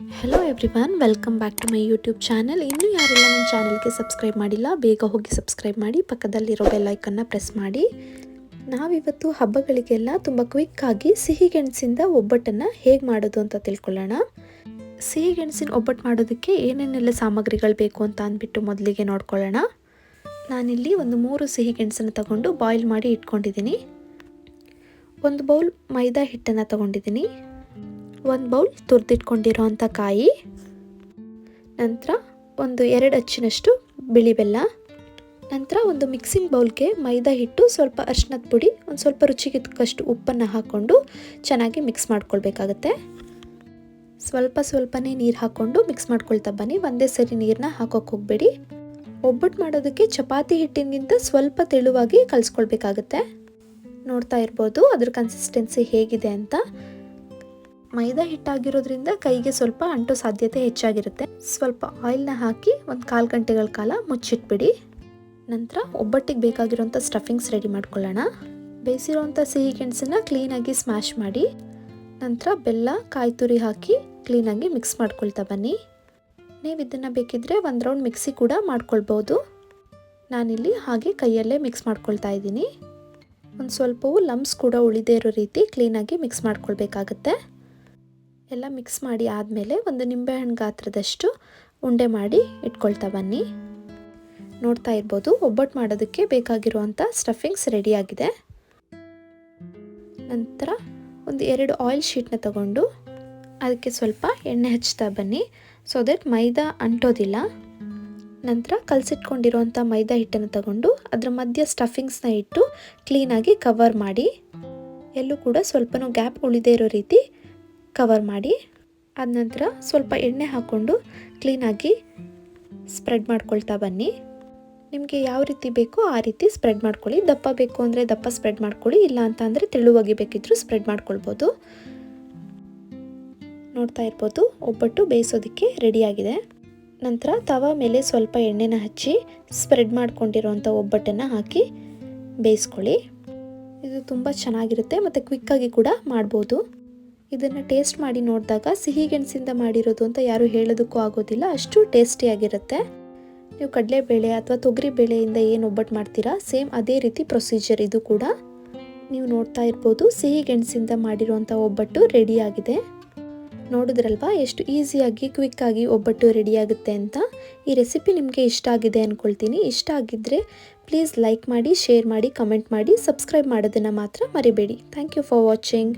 Hello everyone welcome back to my YouTube channel ಇನ್ನೂ ಯಾರೆಲ್ಲ ನನ್ನ ಚಾನಲ್ಗೆ ಸಬ್ಸ್ಕ್ರೈಬ್ ಮಾಡಿಲ್ಲ, ಬೇಗ ಹೋಗಿ ಸಬ್ಸ್ಕ್ರೈಬ್ ಮಾಡಿ, ಪಕ್ಕದಲ್ಲಿರೋ ಬೆಲ್ಲೈಕನ್ನು ಪ್ರೆಸ್ ಮಾಡಿ. ನಾವಿವತ್ತು ಹಬ್ಬಗಳಿಗೆಲ್ಲ ತುಂಬ ಕ್ವಿಕ್ಕಾಗಿ ಸಿಹಿ ಗೆಣಸಿಂದ ಒಬ್ಬಟ್ಟನ್ನು ಹೇಗೆ ಮಾಡೋದು ಅಂತ ತಿಳ್ಕೊಳ್ಳೋಣ. ಸಿಹಿ ಗೆಣಸಿನ ಒಬ್ಬಟ್ಟು ಮಾಡೋದಕ್ಕೆ ಏನೇನೆಲ್ಲ ಸಾಮಗ್ರಿಗಳು ಬೇಕು ಅಂತ ಅಂದ್ಬಿಟ್ಟು ಮೊದಲಿಗೆ ನೋಡ್ಕೊಳ್ಳೋಣ. ನಾನಿಲ್ಲಿ ಒಂದು ಮೂರು ಸಿಹಿ ಗೆಣಸನ್ನು ತಗೊಂಡು ಬಾಯ್ಲ್ ಮಾಡಿ ಇಟ್ಕೊಂಡಿದ್ದೀನಿ. ಒಂದು ಬೌಲ್ ಮೈದಾ ಹಿಟ್ಟನ್ನು ತಗೊಂಡಿದ್ದೀನಿ. ಒಂದು ಬೌಲ್ ತುರಿದಿಟ್ಕೊಂಡಿರೋ ಅಂಥ ಕಾಯಿ. ನಂತರ ಒಂದು ಎರಡು ಅಚ್ಚಿನಷ್ಟು ಬಿಳಿ ಬೆಲ್ಲ. ನಂತರ ಒಂದು ಮಿಕ್ಸಿಂಗ್ ಬೌಲ್ಗೆ ಮೈದಾ ಹಿಟ್ಟು, ಸ್ವಲ್ಪ ಅರಿಶಿನದ ಪುಡಿ, ಒಂದು ಸ್ವಲ್ಪ ರುಚಿಗೆ ತಕ್ಕಷ್ಟು ಉಪ್ಪನ್ನು ಹಾಕ್ಕೊಂಡು ಚೆನ್ನಾಗಿ ಮಿಕ್ಸ್ ಮಾಡ್ಕೊಳ್ಬೇಕಾಗತ್ತೆ. ಸ್ವಲ್ಪ ಸ್ವಲ್ಪನೇ ನೀರು ಹಾಕ್ಕೊಂಡು ಮಿಕ್ಸ್ ಮಾಡ್ಕೊಳ್ತಾ ಬನ್ನಿ. ಒಂದೇ ಸರಿ ನೀರನ್ನ ಹಾಕೋಕೆ ಹೋಗಬೇಡಿ. ಒಬ್ಬಟ್ಟು ಮಾಡೋದಕ್ಕೆ ಚಪಾತಿ ಹಿಟ್ಟಿನಿಂದ ಸ್ವಲ್ಪ ತೆಳುವಾಗಿ ಕಲಿಸ್ಕೊಳ್ಬೇಕಾಗತ್ತೆ. ನೋಡ್ತಾ ಇರ್ಬೋದು ಅದ್ರ ಕನ್ಸಿಸ್ಟೆನ್ಸಿ ಹೇಗಿದೆ ಅಂತ. ಮೈದಾ ಹಿಟ್ಟಾಗಿರೋದ್ರಿಂದ ಕೈಗೆ ಸ್ವಲ್ಪ ಅಂಟೋ ಸಾಧ್ಯತೆ ಹೆಚ್ಚಾಗಿರುತ್ತೆ. ಸ್ವಲ್ಪ ಆಯಿಲ್ನ ಹಾಕಿ ಒಂದು ಕಾಲು ಗಂಟೆಗಳ ಕಾಲ ಮುಚ್ಚಿಟ್ಬಿಡಿ. ನಂತರ ಒಬ್ಬಟ್ಟಿಗೆ ಬೇಕಾಗಿರುವಂಥ ಸ್ಟಫಿಂಗ್ಸ್ ರೆಡಿ ಮಾಡ್ಕೊಳ್ಳೋಣ. ಬೇಯಿಸಿರುವಂಥ ಸಿಹಿ ಗೆಣಸನ್ನ ಕ್ಲೀನಾಗಿ ಸ್ಮ್ಯಾಶ್ ಮಾಡಿ. ನಂತರ ಬೆಲ್ಲ, ಕಾಯಿ ತುರಿ ಹಾಕಿ ಕ್ಲೀನಾಗಿ ಮಿಕ್ಸ್ ಮಾಡ್ಕೊಳ್ತಾ ಬನ್ನಿ. ನೀವು ಇದನ್ನು ಬೇಕಿದ್ದರೆ ಒಂದು ರೌಂಡ್ ಮಿಕ್ಸಿ ಕೂಡ ಮಾಡ್ಕೊಳ್ಬೋದು. ನಾನಿಲ್ಲಿ ಹಾಗೆ ಕೈಯಲ್ಲೇ ಮಿಕ್ಸ್ ಮಾಡ್ಕೊಳ್ತಾ ಇದ್ದೀನಿ. ಒಂದು ಸ್ವಲ್ಪವು ಲಮ್ಸ್ ಕೂಡ ಉಳಿದೇ ಇರೋ ರೀತಿ ಕ್ಲೀನಾಗಿ ಮಿಕ್ಸ್ ಮಾಡ್ಕೊಳ್ಬೇಕಾಗತ್ತೆ. ಎಲ್ಲ ಮಿಕ್ಸ್ ಮಾಡಿ ಆದಮೇಲೆ ಒಂದು ನಿಂಬೆಹಣ್ಣು ಗಾತ್ರದಷ್ಟು ಉಂಡೆ ಮಾಡಿ ಇಟ್ಕೊಳ್ತಾ ಬನ್ನಿ. ನೋಡ್ತಾ ಇರ್ಬೋದು, ಒಬ್ಬಟ್ಟು ಮಾಡೋದಕ್ಕೆ ಬೇಕಾಗಿರುವಂಥ ಸ್ಟಫಿಂಗ್ಸ್ ರೆಡಿಯಾಗಿದೆ ನಂತರ ಒಂದು ಎರಡು ಆಯಿಲ್ ಶೀಟ್ನ ತಗೊಂಡು ಅದಕ್ಕೆ ಸ್ವಲ್ಪ ಎಣ್ಣೆ ಹಚ್ತಾ ಬನ್ನಿ. ಸೊ ದಟ್ ಮೈದಾ ಅಂಟೋದಿಲ್ಲ. ನಂತರ ಕಲಸಿಟ್ಕೊಂಡಿರುವಂಥ ಮೈದಾ ಹಿಟ್ಟನ್ನು ತಗೊಂಡು ಅದರ ಮಧ್ಯ ಸ್ಟಫಿಂಗ್ಸ್ನ ಇಟ್ಟು ಕ್ಲೀನಾಗಿ ಕವರ್ ಮಾಡಿ. ಎಲ್ಲೂ ಕೂಡ ಸ್ವಲ್ಪನೂ ಗ್ಯಾಪ್ ಉಳಿದೇ ಇರೋ ರೀತಿ ಕವರ್ ಮಾಡಿ ಆದ ನಂತರ ಸ್ವಲ್ಪ ಎಣ್ಣೆ ಹಾಕ್ಕೊಂಡು ಕ್ಲೀನಾಗಿ ಸ್ಪ್ರೆಡ್ ಮಾಡ್ಕೊಳ್ತಾ ಬನ್ನಿ. ನಿಮಗೆ ಯಾವ ರೀತಿ ಬೇಕೋ ಆ ರೀತಿ ಸ್ಪ್ರೆಡ್ ಮಾಡ್ಕೊಳ್ಳಿ. ದಪ್ಪ ಬೇಕು ಅಂದರೆ ದಪ್ಪ ಸ್ಪ್ರೆಡ್ ಮಾಡ್ಕೊಳ್ಳಿ, ಇಲ್ಲ ಅಂತ ಅಂದರೆ ತೆಳುವಾಗಿ ಬೇಕಿದ್ದರೂ ಸ್ಪ್ರೆಡ್ ಮಾಡ್ಕೊಳ್ಬೋದು. ನೋಡ್ತಾ ಇರ್ಬೋದು, ಒಬ್ಬಟ್ಟು ಬೇಯಿಸೋದಕ್ಕೆ ರೆಡಿಯಾಗಿದೆ ನಂತರ ತವಾ ಮೇಲೆ ಸ್ವಲ್ಪ ಎಣ್ಣೆನ ಹಚ್ಚಿ ಸ್ಪ್ರೆಡ್ ಮಾಡ್ಕೊಂಡಿರೋಂಥ ಒಬ್ಬಟ್ಟನ್ನು ಹಾಕಿ ಬೇಯಿಸ್ಕೊಳ್ಳಿ. ಇದು ತುಂಬ ಚೆನ್ನಾಗಿರುತ್ತೆ ಮತ್ತು ಕ್ವಿಕ್ಕಾಗಿ ಕೂಡ ಮಾಡ್ಬೋದು. ಇದನ್ನು ಟೇಸ್ಟ್ ಮಾಡಿ ನೋಡಿದಾಗ ಸಿಹಿ ಗೆಣಸಿಂದ ಮಾಡಿರೋದು ಅಂತ ಯಾರು ಹೇಳೋದಕ್ಕೂ ಆಗೋದಿಲ್ಲ. ಅಷ್ಟು ಟೇಸ್ಟಿಯಾಗಿರುತ್ತೆ ನೀವು ಕಡಲೆಬೇಳೆ ಅಥವಾ ತೊಗರಿ ಬೇಳೆಯಿಂದ ಏನು ಒಬ್ಬಟ್ಟು ಮಾಡ್ತೀರಾ, ಸೇಮ್ ಅದೇ ರೀತಿ ಪ್ರೊಸೀಜರ್ ಇದು ಕೂಡ. ನೀವು ನೋಡ್ತಾ ಇರ್ಬೋದು, ಸಿಹಿ ಗೆಣಸಿಂದ ಮಾಡಿರುವಂಥ ಒಬ್ಬಟ್ಟು ರೆಡಿಯಾಗಿದೆ ನೋಡಿದ್ರಲ್ವಾ, ಎಷ್ಟು ಈಸಿಯಾಗಿ ಕ್ವಿಕ್ಕಾಗಿ ಒಬ್ಬಟ್ಟು ರೆಡಿಯಾಗುತ್ತೆ ಅಂತ. ಈ ರೆಸಿಪಿ ನಿಮಗೆ ಇಷ್ಟ ಆಗಿದೆ ಅಂದ್ಕೊಳ್ತೀನಿ ಇಷ್ಟ ಆಗಿದ್ದರೆ ಪ್ಲೀಸ್ ಲೈಕ್ ಮಾಡಿ, ಶೇರ್ ಮಾಡಿ, ಕಮೆಂಟ್ ಮಾಡಿ, ಸಬ್ಸ್ಕ್ರೈಬ್ ಮಾಡೋದನ್ನು ಮಾತ್ರ ಮರಿಬೇಡಿ. Thank you for watching.